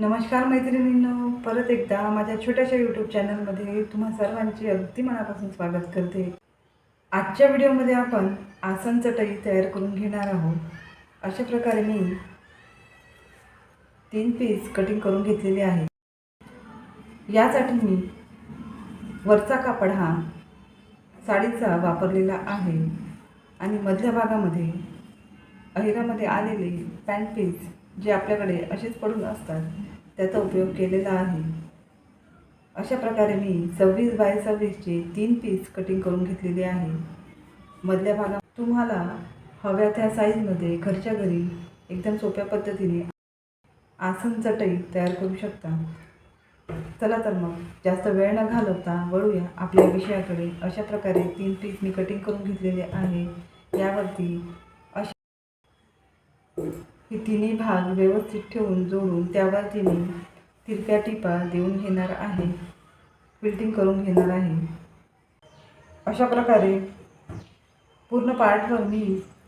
नमस्कार मैत्रिणींनो परत एकदा माझ्या छोट्याशा यूट्यूब चॅनलमध्ये तुम्हा सर्वांचे अगदी मनापासून स्वागत करते. आजच्या व्हिडिओमध्ये आपण आसन चटई तयार करून घेणार आहोत. अशा प्रकारे मी तीन पीस कटिंग करून घेतलेले आहे. यासाठी मी वरचा कापड हा साडीचा वापरलेला आहे. आणि मधल्या भागामध्ये अहिरामध्ये आलेले पॅन्ट पीस जे आपल्याकडे असेच पडून असतात त्याचा उपयोग केलेला आहे. अशा प्रकारे मी सव्वीस बाय सव्वीसचे तीन पीस कटिंग करून घेतलेले आहे. मधल्या भागात तुम्हाला हव्या त्या साईजमध्ये घरच्या घरी एकदम सोप्या पद्धतीने आसन चटई तयार करू शकता. चला तर मग जास्त वेळ न घालवता वळूया आपल्या विषयाकडे. अशा प्रकारे तीन पीस मी कटिंग करून घेतलेले आहे. यावरती अशा हे तिन्ही भाग व्यवस्थित ठेवून जोडून त्यावर तिने तिरप्या टिपा देऊन घेणार आहे. फिल्टिंग करून घेणार आहे. अशा प्रकारे पूर्ण पार्टवर मी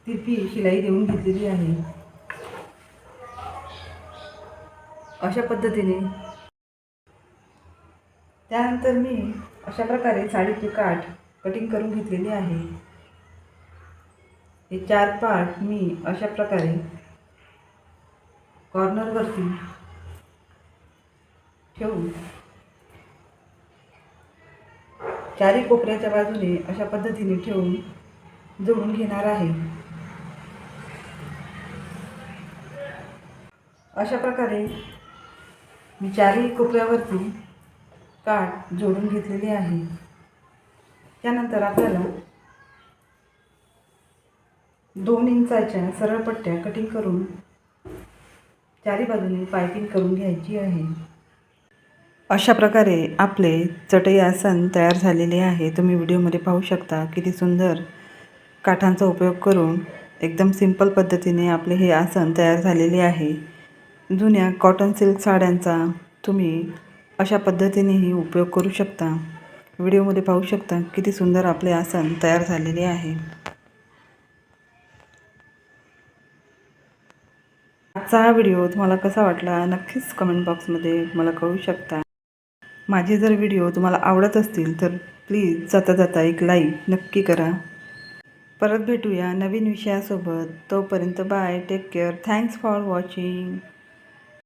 तिरपी शिलाई देऊन घेतलेली आहे. अशा पद्धतीने त्यानंतर मी अशा प्रकारे साडीची काठ कटिंग करून घेतलेली आहे. हे चार पार्ट मी अशा प्रकारे कॉर्नरवरती ठेवून चारी कोपऱ्याच्या बाजूने अशा पद्धतीने ठेवून जोडून घेणार आहे. अशा प्रकारे मी चारही कोपऱ्यावरती काठ जोडून घेतलेली आहे. त्यानंतर आपल्याला दोन इंचाच्या सरळ पट्ट्या कटिंग करून चारी बाजूने पायपिंग करून घ्यायची आहे. अशा प्रकारे आपले चटई आसन तयार झालेले आहे. तुम्ही व्हिडिओमध्ये पाहू शकता किती सुंदर काठांचा उपयोग करून एकदम सिंपल पद्धतीने आपले हे आसन तयार झालेले आहे. जुन्या कॉटन सिल्क साड्यांचा तुम्ही अशा पद्धतीनेही उपयोग करू शकता. व्हिडिओमध्ये पाहू शकता किती सुंदर आपले आसन तयार झालेले आहे. आजचा हा व्हिडिओ तुम्हाला कसा वाटला नक्कीच कमेंट बॉक्समध्ये मला कळू शकता. माझे जर व्हिडिओ तुम्हाला आवडत असतील तर प्लीज जाता जाता एक लाईक नक्की करा. परत भेटूया नवीन विषयासोबत. तोपर्यंत bye take care thanks for watching